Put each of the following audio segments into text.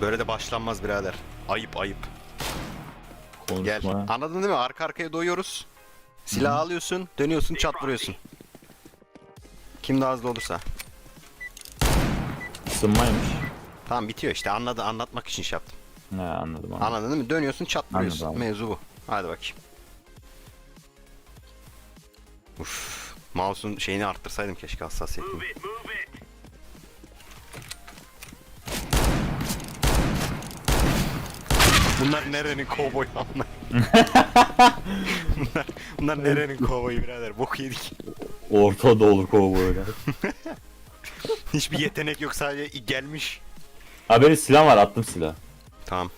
Böyle de başlanmaz birader. Ayıp ayıp. Gel. Konuşma. Anladın değil mi? Arka arkaya doyuyoruz. Silah alıyorsun, dönüyorsun, çat vuruyorsun. Kim daha hızlı olursa. Isınmaymış. Tamam bitiyor işte. Anladı, anlatmak için şey yaptım. Ne anladım anladım. Anladın değil mi? Dönüyorsun, çat vuruyorsun. Anladım. Mevzu bu. Hadi bakayım. Uf. Mouse'un şeyini arttırsaydım keşke hassasiyetini. Bunlar nerenin kovboyu anla. bunlar, bunlar nerenin kovboyu birader bok yedik. Orta Doğu kovboylar. Hiçbir yetenek yok sadece gelmiş. Ha benim silah var attım silah. Tamam.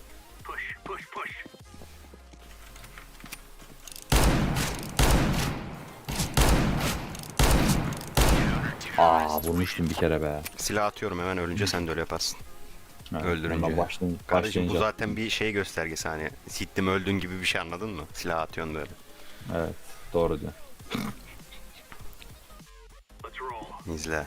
Aa vurmuştum bir kere be. Silah atıyorum hemen ölünce sen de öyle yaparsın. Öldürünce. başlayın, Kardeşim bu zaten bir şey göstergesi hani sittim öldün gibi bir şey anladın mı? Silah atıyorsun böyle. Evet doğru diyor. İzle.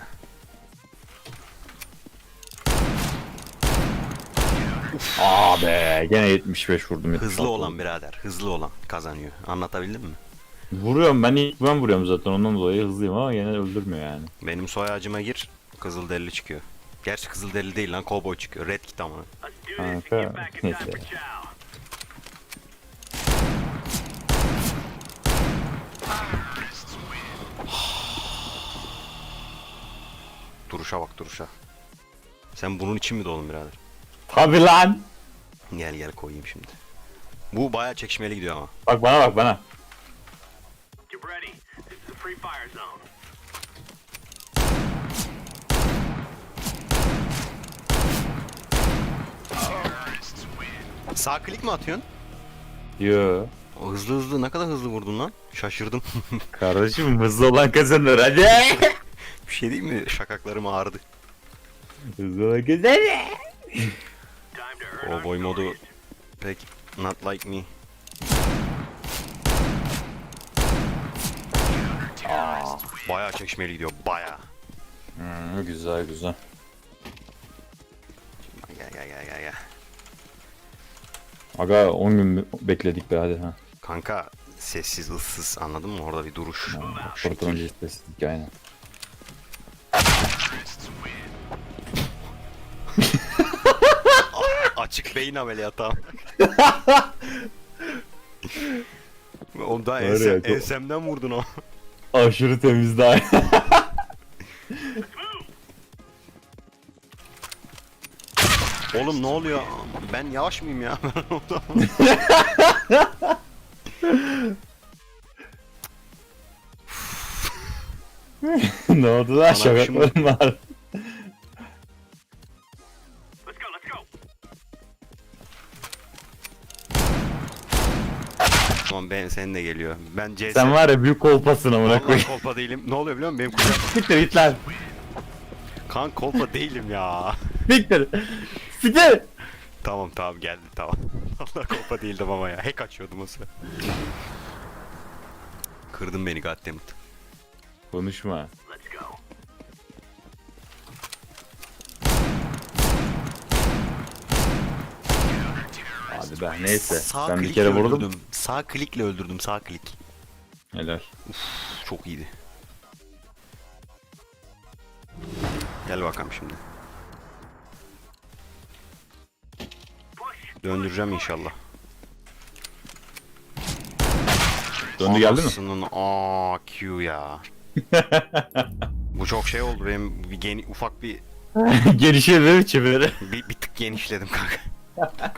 Aa be gene 75 vurdum. 76 Hızlı olan birader. Hızlı olan kazanıyor. Anlatabildim mi? Vuruyorum ben ilk ben vuruyorum zaten ondan dolayı hızlıyım ama gene öldürmüyor yani. Benim soy ağacıma gir. Kızılderili çıkıyor. Gerçi Kızılderili değil lan kovboy çıkıyor. Red kit ama. Kanka neyse. Duruşa bak duruşa. Sen bunun için mi doğdun birader? Tabi lan. Gel gel koyayım şimdi. Bu bayağı çekişmeli gidiyor ama. Bak bana bak bana. Sağ klik mi atıyorsun? Yo. O hızlı hızlı ne kadar hızlı vurdun lan? Şaşırdım. Kardeşim hızlı olan kazanır hadi. bir şey değil mi? Şakaklarım ağrıdı. hızlı olan kazanır. Our Kovboy modu pek not like me. Bayağı çekişmeli gidiyor. Bayağı. Hmm, güzel güzel. Gel gel gel gel gel. Aga 10 gün bekledik be hadi ha. Kanka sessiz ıssız anladın mı? Orada bir duruş. Fırtına önce istedik aynen. Açık beyin ameliyatı ama. Oğlum daha ensem, ensemden vurdun o. Aşırı temiz daha. Oğlum ne oluyor? Ben yavaş mıyım ya? ne oldu lan şakaklarım var. Let's go, let's go. Tamam ben senin de geliyor. Ben CS... Sen var ya büyük kolpasın amına Vallahi koyayım. kolpa değilim. Ne oluyor biliyor musun? Benim kucağım... Siktir git lan. Kan kolpa değilim ya. Siktir. Siktir. tamam tamam geldi tamam. Allah kolpa değildim ama ya. Hack açıyordum o sıra. Kırdın beni goddammit. Konuşma. Hadi be neyse. Sağ ben bir klikle kere vurdum. öldürdüm. Sağ klikle öldürdüm sağ klik. Helal. Çok iyiydi. Gel bakalım şimdi. Döndüreceğim inşallah. Döndü geldi mi? Anasının aa Q ya. Bu çok şey oldu benim bir geni, ufak bir, değil mi çeviri? bir bir tık genişledim kanka.